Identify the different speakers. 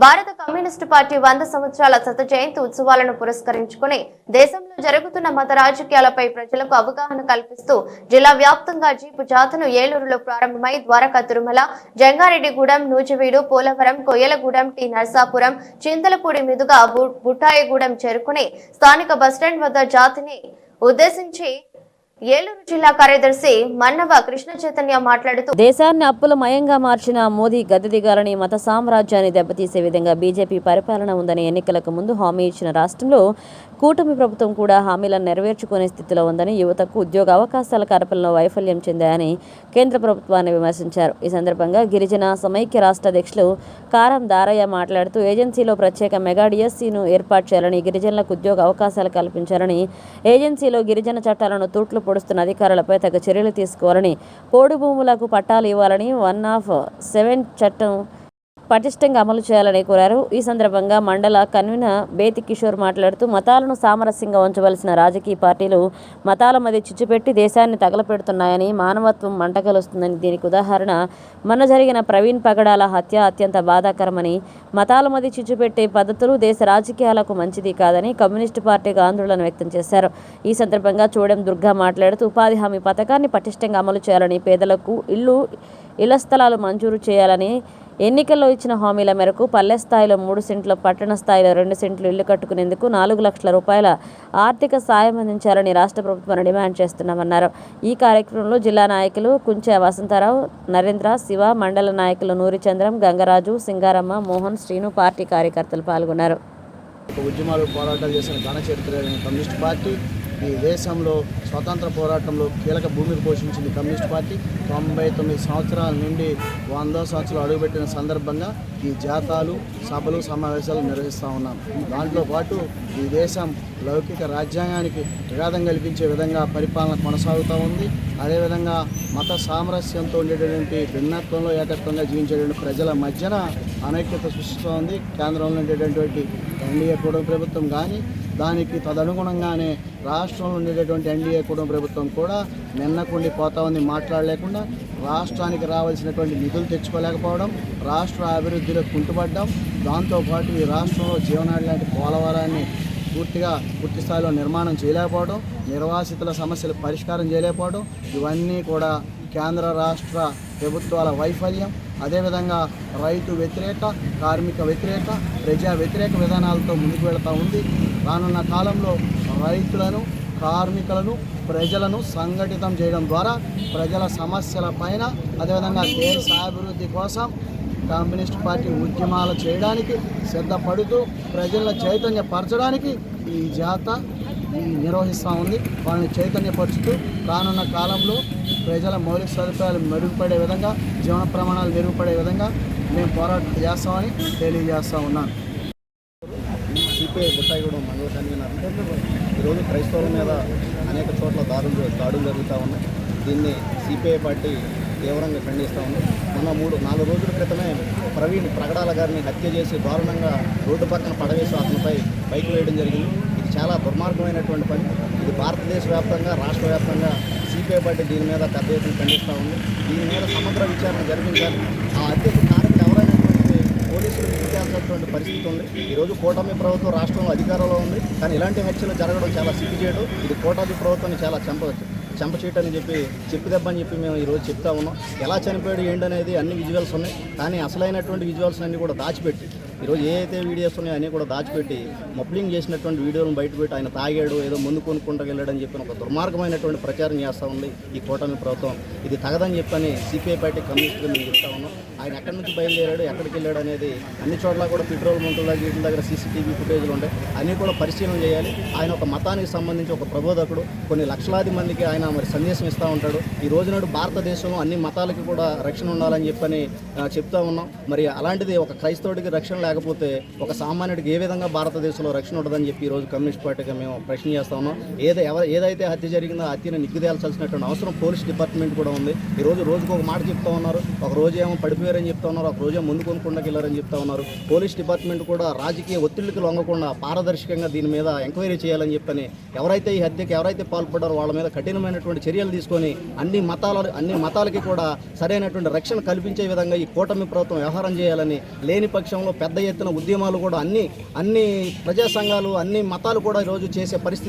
Speaker 1: భారత communist party వంద సంవత్సరాల శత జయంతి ఉత్సవాలను పురస్కరించుకుని దేశంలో జరుగుతున్న మత రాజకీయాలపై ప్రజలకు అవగాహన కల్పిస్తూ జిల్లా వ్యాప్తంగా జీపు జాతను ఏలూరులో ప్రారంభమై ద్వారకా తిరుమల జంగారెడ్డిగూడెం నూజివీడు పోలవరం కొయ్యలగూడెం టి. నర్సాపురం చింతలపూడి మీదుగా బుట్టాయిగూడెం చేరుకుని స్థానిక బస్టాండ్ వద్ద జాతిని ఉద్దేశించి ఏలూరు జిల్లా కార్యదర్శి మన్నవ కృష్ణ చైతన్య మాట్లాడుతూ
Speaker 2: దేశాన్ని అప్పుల మయంగా మార్చిన మోదీ గద్దె దిగాలని మత సామ్రాజ్యాన్ని దెబ్బతీసే విధంగా బీజేపీ పరిపాలన ఉందని ఎన్నికలకు ముందు హామీ ఇచ్చిన రాష్ట్రంలో కూటమి ప్రభుత్వం కూడా హామీలను నెరవేర్చుకునే స్థితిలో ఉందని యువతకు ఉద్యోగ అవకాశాల కల్పనలో వైఫల్యం చెందాయని కేంద్ర ప్రభుత్వాన్ని విమర్శించారు. ఈ సందర్భంగా గిరిజన సమైక్య రాష్ట్ర అధ్యక్షులు కారం దారయ్య మాట్లాడుతూ ఏజెన్సీలో ప్రత్యేక మెగా డిఎస్సీను ఏర్పాటు చేయాలని గిరిజనులకు ఉద్యోగ అవకాశాలు కల్పించాలని ఏజెన్సీలో గిరిజన చట్టాలను తూట్లు పొడుస్తున్న అధికారులపై తగు చర్యలు తీసుకోవాలని పోడు భూములకు పట్టాలు ఇవ్వాలని వన్ ఆఫ్ సెవెన్ చట్టం పటిష్టంగా అమలు చేయాలని కోరారు. ఈ సందర్భంగా మండల కన్వీనర్ బేతి కిషోర్ మాట్లాడుతూ మతాలను సామరస్యంగా ఉంచవలసిన రాజకీయ పార్టీలు మతాల మధ్య చిచ్చుపెట్టి దేశాన్ని తగలపెడుతున్నాయని మానవత్వం మంటగలుస్తుందని దీనికి ఉదాహరణ. మొన్న జరిగిన ప్రవీణ్ పగడాల హత్య అత్యంత బాధాకరమని మతాల మధ్య చిచ్చుపెట్టే పద్ధతులు దేశ రాజకీయాలకు మంచిది కాదని కమ్యూనిస్టు పార్టీగా ఆందోళన వ్యక్తం చేశారు. ఈ సందర్భంగా చూడెం దుర్గా మాట్లాడుతూ ఉపాధి హామీ పథకాన్ని పటిష్టంగా అమలు చేయాలని పేదలకు ఇల్లు ఇళ్ళ స్థలాలు మంజూరు చేయాలని ఎన్నికల్లో ఇచ్చిన హామీల మేరకు పల్లె స్థాయిలో మూడు సెంట్లు పట్టణ స్థాయిలో రెండు సెంట్లు ఇల్లు కట్టుకునేందుకు నాలుగు లక్షల రూపాయల ఆర్థిక సాయం అందించాలని రాష్ట్ర ప్రభుత్వాన్ని డిమాండ్ చేస్తున్నామన్నారు. ఈ కార్యక్రమంలో జిల్లా నాయకులు కుంచె వసంతరావు నరేంద్ర శివ మండల నాయకులు నూరిచంద్రం గంగరాజు సింగారమ్మ మోహన్ శ్రీను పార్టీ కార్యకర్తలు పాల్గొన్నారు.
Speaker 3: ఉద్యమాలు పోరాటాలు చేసిన ఘన చరిత్ర కమ్యూనిస్ట్ పార్టీ ఈ దేశంలో స్వతంత్ర పోరాటంలో కీలక భూమికి పోషించింది కమ్యూనిస్ట్ పార్టీ. తొంభై తొమ్మిది సంవత్సరాల నుండి వందో సంవత్సరాలు అడుగుపెట్టిన సందర్భంగా ఈ జాతాలు సభలు సమావేశాలు నిర్వహిస్తూ ఉన్నాం. దాంట్లో పాటు ఈ దేశం లౌకిక రాజ్యాంగానికి విఘాతం కల్పించే విధంగా పరిపాలన కొనసాగుతూ ఉంది. అదేవిధంగా మత సామరస్యంతో ఉండేటటువంటి భిన్నత్వంలో ఏకత్వంగా జీవించేటువంటి ప్రజల మధ్యన అనైక్యత సృష్టిస్తోంది. కేంద్రంలో ఉండేటటువంటి ఎన్డీఏ కూడా ప్రభుత్వం కానీ దానికి తదనుగుణంగానే రాష్ట్రంలో ఉండేటటువంటి ఎన్డీఏ కుటుంబ ప్రభుత్వం కూడా నిన్నకుండి పోతా ఉంది. మాట్లాడలేకుండా రాష్ట్రానికి రావాల్సినటువంటి నిధులు తెచ్చుకోలేకపోవడం రాష్ట్ర అభివృద్ధిలో కుంటుపడడం దాంతోపాటు ఈ రాష్ట్రంలో జీవనాడి లాంటి పోలవరాన్ని పూర్తిగా పూర్తి స్థాయిలో నిర్మాణం చేయలేకపోవడం నిర్వాసితుల సమస్యలు పరిష్కారం చేయలేకపోవడం ఇవన్నీ కూడా కేంద్ర రాష్ట్ర ప్రభుత్వాల వైఫల్యం. అదేవిధంగా రైతు వ్యతిరేక కార్మిక వ్యతిరేక ప్రజా వ్యతిరేక విధానాలతో ముందుకు వెళుతూ ఉంది. రానున్న కాలంలో రైతులను కార్మికులను ప్రజలను సంఘటితం చేయడం ద్వారా ప్రజల సమస్యల పైన అదేవిధంగా దేశ అభివృద్ధి కోసం కమ్యూనిస్ట్ పార్టీ ఉద్యమాలు చేయడానికి సిద్ధపడుతూ ప్రజల చైతన్యపరచడానికి ఈ జాత నిర్వహిస్తూ ఉంది. వాళ్ళని చైతన్యపరుచుతూ రానున్న కాలంలో ప్రజల మౌలిక సదుపాయాలు మెరుగుపడే విధంగా జీవన ప్రమాణాలు మెరుగుపడే విధంగా మేము పోరాటం చేస్తామని తెలియజేస్తూ ఉన్నాను. సిపిఐ బుట్టాయిగూడెం మండల కన్వీనర్ ఈరోజు క్రైస్తవుల మీద అనేక చోట్ల దాడులు దాడులు జరుగుతూ ఉన్నాయి. దీన్ని సిపిఐ పార్టీ తీవ్రంగా ఖండిస్తూ ఉంది. మొన్న మూడు నాలుగు రోజుల క్రితమే ప్రవీణ్ ప్రగడాల గారిని హత్య చేసి దారుణంగా రోడ్డు పక్కన పడవేసి అతనిపై బైక్ వేయడం జరిగింది. ఇది చాలా దుర్మార్గమైనటువంటి పని. ఇది భారతదేశ వ్యాప్తంగా రాష్ట్ర వ్యాప్తంగా సిపిఐ పార్టీ దీని మీద పెద్ద ఎత్తున ఖండిస్తూ ఉంది. దీని మీద సమగ్ర విచారణ జరిపించాలి. ఆ హత్యకు చేయాల్సినటువంటి పరిస్థితి ఉంది. ఈరోజు కూటమి ప్రభుత్వం రాష్ట్రంలో అధికారంలో ఉంది. కానీ ఇలాంటి హత్యలు జరగడం చాలా సిగ్గుచేయడం ఇది కూటమి ప్రభుత్వాన్ని చాలా చంప చంప చేయటని చెప్పి చెప్పిదెబ్బని చెప్పి మేము ఈరోజు చెప్తా ఉన్నాం. ఎలా చనిపోయాడు ఏంటనేది అన్ని విజువల్స్ ఉన్నాయి. కానీ అసలైనటువంటి విజువల్స్ అన్ని కూడా దాచిపెట్టి ఈరోజు ఏదైతే వీడియోస్ ఉన్నాయో అన్నీ కూడా దాచిపెట్టి మప్లింగ్ చేసినటువంటి వీడియోలను బయటపెట్టి ఆయన తాగాడు ఏదో ముందు కొనుక్కుంటూ వెళ్ళాడని చెప్పిన ఒక దుర్మార్గమైనటువంటి ప్రచారం చేస్తూ ఉంది ఈ కూటమి ప్రభుత్వం. ఇది తగదని చెప్పని సిపిఐ పార్టీ కమ్యూనిస్టులు మేము చెప్తా ఉన్నాం. ఆయన ఎక్కడి నుంచి బయలుదేరాడు ఎక్కడికి వెళ్ళాడు అనేది అన్ని చోట్ల కూడా పెట్రోల్ బంకుల వీటి దగ్గర సీసీటీవీ ఫుటేజ్లు ఉంటాయి అన్నీ కూడా పరిశీలన చేయాలి. ఆయన ఒక మతానికి సంబంధించి ఒక ప్రబోధకుడు. కొన్ని లక్షలాది మందికి ఆయన మరి సందేశం ఇస్తూ ఉంటాడు. ఈ రోజు నాడు భారతదేశంలో అన్ని మతాలకి కూడా రక్షణ ఉండాలని చెప్పని చెప్తా ఉన్నాం. మరి అలాంటిది ఒక క్రైస్తవుడికి రక్షణ లేకపోతే ఒక సామాన్యుడికి ఏ విధంగా భారతదేశంలో రక్షణ ఉండదని చెప్పి ఈ రోజు కమ్యూనిస్ట్ పార్టీగా మేము ప్రశ్న చేస్తా ఉన్నాం. ఏదో ఏదైతే హత్య జరిగిందో హత్యను నిగ్గుదేల్చాల్సినటువంటి అవసరం పోలీస్ డిపార్ట్మెంట్ కూడా ఉంది. ఈ రోజు రోజుకు ఒక మాట చెప్తా ఉన్నారు. ఒక రోజు ఏమో పడిపోయారని చెప్తా ఉన్నారు. ఒక రోజు ముందు కొనుక్కుండా వెళ్ళారని చెప్తా ఉన్నారు. పోలీస్ డిపార్ట్మెంట్ కూడా రాజకీయ ఒత్తిడికి లొంగకుండా పారదర్శకంగా దీని మీద ఎంక్వైరీ చేయాలని చెప్పని ఎవరైతే ఈ హత్యకి ఎవరైతే పాల్పడ్డారో వాళ్ళ మీద కఠినమైనటువంటి చర్యలు తీసుకొని అన్ని మతాల అన్ని మతాలకి కూడా సరైనటువంటి రక్షణ కల్పించే విధంగా ఈ కూటమి ప్రభుత్వం వ్యవహారం చేయాలని లేని పక్షంలో పెద్ద పెద్ద ఎత్తున ఉద్యమాలు కూడా అన్ని అన్ని ప్రజా సంఘాలు అన్ని మతాలు కూడా ఈరోజు చేసే పరిస్థితి